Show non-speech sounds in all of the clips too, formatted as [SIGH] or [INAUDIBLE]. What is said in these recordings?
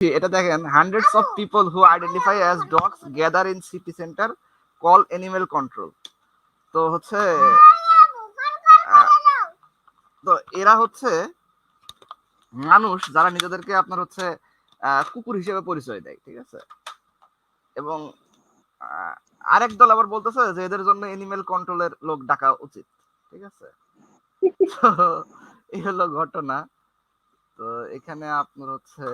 এটা দেখেন hundreds of people who identify as dogs gather in city centre call animal control তো হচ্ছে তো এরা হচ্ছে মানুষ যারা নিজেদেরকে আপনার হচ্ছে কুকুর হিসেবে পরিচয় দেয়, ঠিক আছে? এবং আরেক দল আবার বলতেছে যে এদের জন্য এনিমেল কন্ট্রোলের লোক ডাকা উচিত, ঠিক আছে? এই হলো ঘটনা। তো এখানে আপনার হচ্ছে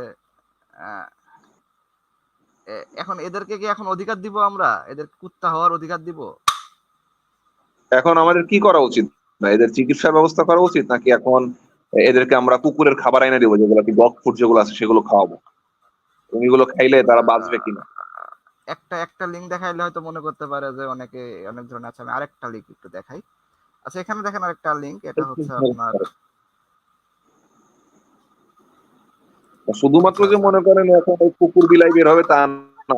এখন এদেরকে কি এখন অধিকার দিব আমরা? এদের কুত্তা হওয়ার অধিকার দিব? এখন আমাদের কি করা উচিত? না এদের চিকিৎসার ব্যবস্থা করা উচিত নাকি এখন এদেরকে আমরা কুকুরের খাবার এনে দেবো যেগুলো কি ডগ ফুড যেগুলো আছে সেগুলো খাওয়াবো? এগুলো খাইলে তারা বাঁচবে কিনা? একটা একটা লিঙ্ক দেখাইলে হয়তো মনে করতে পারে যে অনেকে অনেক ধরনের আছে। আমি আরেকটা লিঙ্ক একটু দেখাই। আচ্ছা এখানে দেখেন আরেকটা লিঙ্ক এটা হচ্ছে আপনার শুধুমাত্র যে মনে করেন এখন ওই কুকুর বিলাই বের হবে তা না।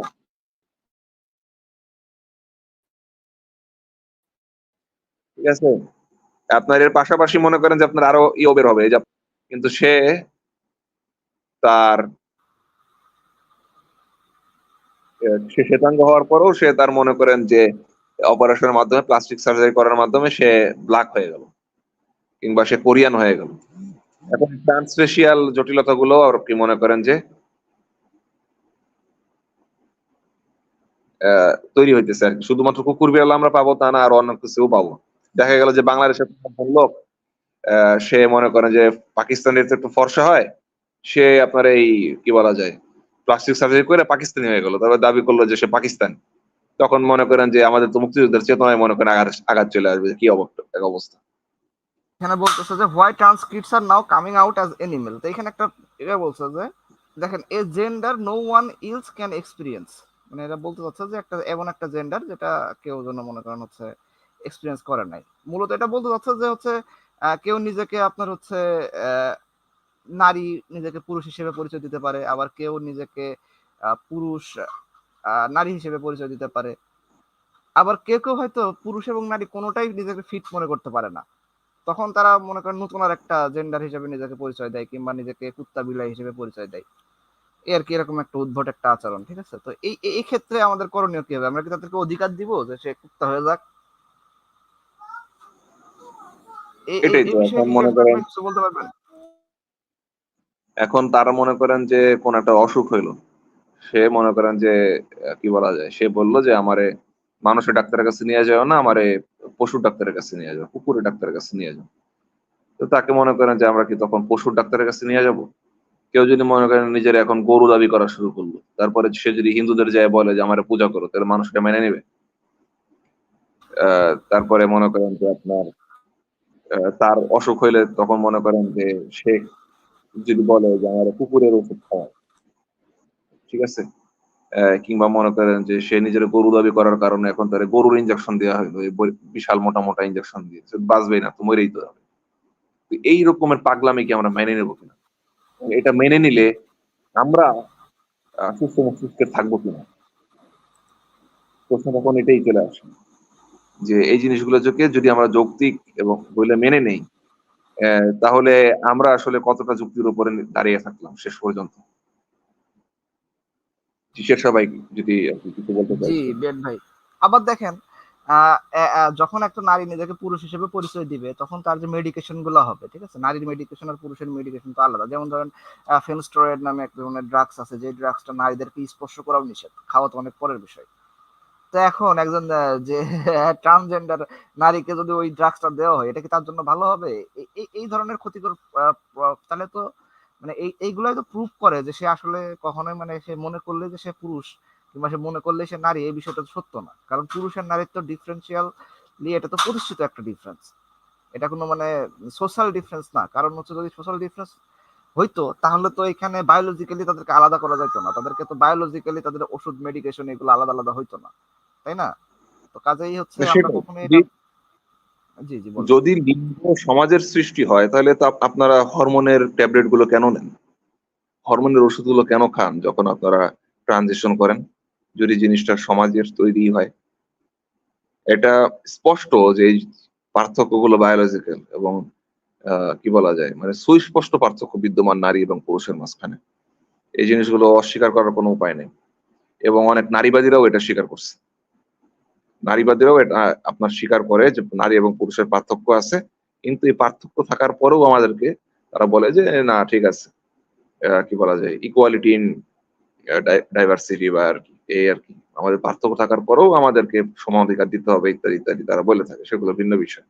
ঠিক আছে? আপনার এর পাশাপাশি মনে করেন যে আপনার আরও ইও বের হবে কিন্তু সে তার সে শ্বেতাঙ্গ হওয়ার পরেও সে তার মনে করেন যে অপারেশনের মাধ্যমে, প্লাস্টিক সার্জারি করার মাধ্যমে সে ব্ল্যাক হয়ে গেল, কিংবা সে কোরিয়ান হয়ে গেল। এখন ট্রান্সফেশিয়াল জটিলতা গুলো আর কি মনে করেন যে তৈরি হইতেছে আর। শুধুমাত্র কুকুর বিড়াল আমরা পাবো তা না, আর অন্য কিছুও পাবো। দেখা গেল যে বাংলাদেশের লোক সে মনে করেন যে পাকিস্তানের একটু ফর্সা হয়, সে আপনার এই কি বলা যায় প্লাস্টিক সার্জারি করে পাকিস্তানি হয়ে গেল তবে দাবি করল যে সে পাকিস্তানি। তখন মনে করেন যে আমাদের তো মুক্তিযুদ্ধের চেতনায় মনে করেন আঘাত আঘাত চলে আসবে, কি অবস্থা। এখানে বলতেছে যে why trans kids are now coming out as animal তো এখানে একটা এটা বলছে যে, দেখেন, a gender no one else can experience মানে এটা বলতে চাচ্ছে যে, একটা এমন একটা জেন্ডার যেটা কেউ জন্য মনে করেন হচ্ছে এক্সপিরিয়েন্স করে নাই। মূলত এটা বলতে চাচ্ছে যে, হচ্ছে কেউ নিজেকে আপনার হচ্ছে নারী নিজেকে পুরুষ হিসেবে পরিচয় দিতে পারে, আবার কেউ নিজেকে পুরুষ নারী হিসেবে পরিচয় দিতে পারে। আবার কেউ কেউ হয়তো পুরুষ এবং নারী কোনোটাই নিজেকে ফিট মনে করতে পারে না। তখন তারা মনে করেন নতুন আর একটা জেন্ডার হিসেবে নিজেকে পরিচয় দেয় কিংবা নিজেকে কুত্তা বিলাই হিসেবে পরিচয় দেয়। এই আর কি এরকম একটা উদ্ভট একটা আচরণ ঠিক আছে? তো এই এই- ক্ষেত্রে আমাদের করণীয় কি হবে? আমরা কি তাদেরকে অধিকার দিব যে সে কুত্তা হয়ে যাক? মনে বলতে পারবেন? এখন তারা মনে করেন যে কোন একটা অসুখ হইল। সে মনে করেন যে কি বলা যায়? সে বলল যে আমারে মানুষের ডাক্তারের কাছে নিয়ে যাও না, আমারে পশুর ডাক্তারের কাছে নিয়ে যাও, কুকুরের ডাক্তারের কাছে নিয়ে যাও। তো তাকে মনে করেন যে আমরা কি তখন পশুর ডাক্তারের কাছে নিয়ে যাব? কেউ যদি মনে করেন নিজের এখন গরু দাবি করা শুরু করল, তারপরে সে যদি হিন্দুদের যায় বলে যে আমার পূজা করো, তাহলে মানুষটা মেনে নেবে? তারপরে মনে করেন যে আপনার তার অসুখ হইলে তখন মনে করেন যে সে যদি বলে যে আমার কুকুরের ওষুধ খাওয়া ঠিক আছে? কিংবা মনে করেন যে সে নিজের গরু দাবি করার কারণে এখন তার গরুর ইনজেকশন দেওয়া হইল বিশাল মোটা মোটা ইনজেকশন দিয়ে। বাঁচবেই না, তো মরেই তো যাবে। এই রকমের পাগলামি কি আমরা মেনে নেব কিনা? এটা মেনে নিলে আমরা সুস্থ মস্তিষ্কে থাকব কিনা? প্রশ্ন তখন এটাই চলে আসে। যে এই জিনিসগুলো যোগে যদি আমরা যৌক্তিক এবং বলে মেনে নেই তাহলে আমরা আসলে কতটা যুক্তির উপরে দাঁড়িয়ে থাকলাম শেষ পর্যন্ত? শেষ সবাই যদি কিছু বলতে জি চাই বেন ভাই। আবার দেখেন যখন একটা নারী নিজেকে পুরুষ হিসেবে পরিচয় দিবে, তখন তার যে মেডিকেশনগুলো হবে, ঠিক আছে? নারীর মেডিকেশন আর পুরুষের মেডিকেশন তো আলাদা। যেমন ধরেন ফেনস্টোয়েড নামে এক ধরনের ড্রাগস আছে, যে ড্রাগসটা নারীদেরকে স্পর্শ করাও নিষেধ। খাওয়া তো অনেক পরের বিষয়। তো এখন একজন যে [LAUGHS] ট্রান্সজেন্ডার নারীকে যদি ওই ড্রাগসটা দেওয়া হয়, এটা কি তার জন্য ভালো হবে? এই ধরনের ক্ষতিকর তাহলে তো মানে এই এইগুলাই তো প্রুভ করে যে সে আসলে কখনোই মানে সে মনে করলে যে সে পুরুষ কিংবা সে মনে করলে সে নারী এই বিষয়টা সত্য না। কারণ পুরুষ আর নারীর তো ডিফারেন্সিয়াল এটা তো প্রতিষ্ঠিত একটা ডিফারেন্স এটা কোনো মানে সোশ্যাল ডিফারেন্স না। কারণ হচ্ছে যদি সোশ্যাল ডিফারেন্স হইতো তাহলে তো এখানে বায়োলজিক্যালি তাদেরকে আলাদা করা যেত না। তাদেরকে তো বায়োলজিক্যালি তাদের ওষুধ মেডিকেশন এগুলো আলাদা আলাদা হইতো না। তাই না? তো কাজেই হচ্ছে আমরা সেটাই। কখনোই জি। এটা জি জি বলুন। যদি লিঙ্গ সমাজের সৃষ্টি হয়, তাহলে তো আপনারা হরমোনের ট্যাবলেটগুলো কেন নেন? হরমোনের ওষুধগুলো কেন খান যখন আপনারা ট্রানজিশন করেন? যদি জিনিসটা সমাজের তৈরি হয়। এটা স্পষ্ট যে এই পার্থক্যগুলো বায়োলজিক্যাল এবং কি বলা যায়? মানে সুস্পষ্ট পার্থক্য বিদ্যমান নারী এবং পুরুষের মাঝখানে। এই জিনিসগুলো অস্বীকার করার কোনো উপায় নেই। এবং অনেক নারীবাদীরাও এটা স্বীকার করছে। নারীবাদীরাও আপনার স্বীকার করে যে নারী এবং পুরুষের পার্থক্য আছে। কিন্তু এই পার্থক্য থাকার পরেও আমাদেরকে তারা বলে যে, না, ঠিক আছে। কি বলা যায় ইকুয়ালিটি ইন ডাইভার্সিটি বা আর কি, এই আর কি। আমাদের পার্থক্য থাকার পরেও আমাদেরকে সমান অধিকার দিতে হবে, ইত্যাদি ইত্যাদি, তারা বলে থাকে। সেগুলো ভিন্ন বিষয়।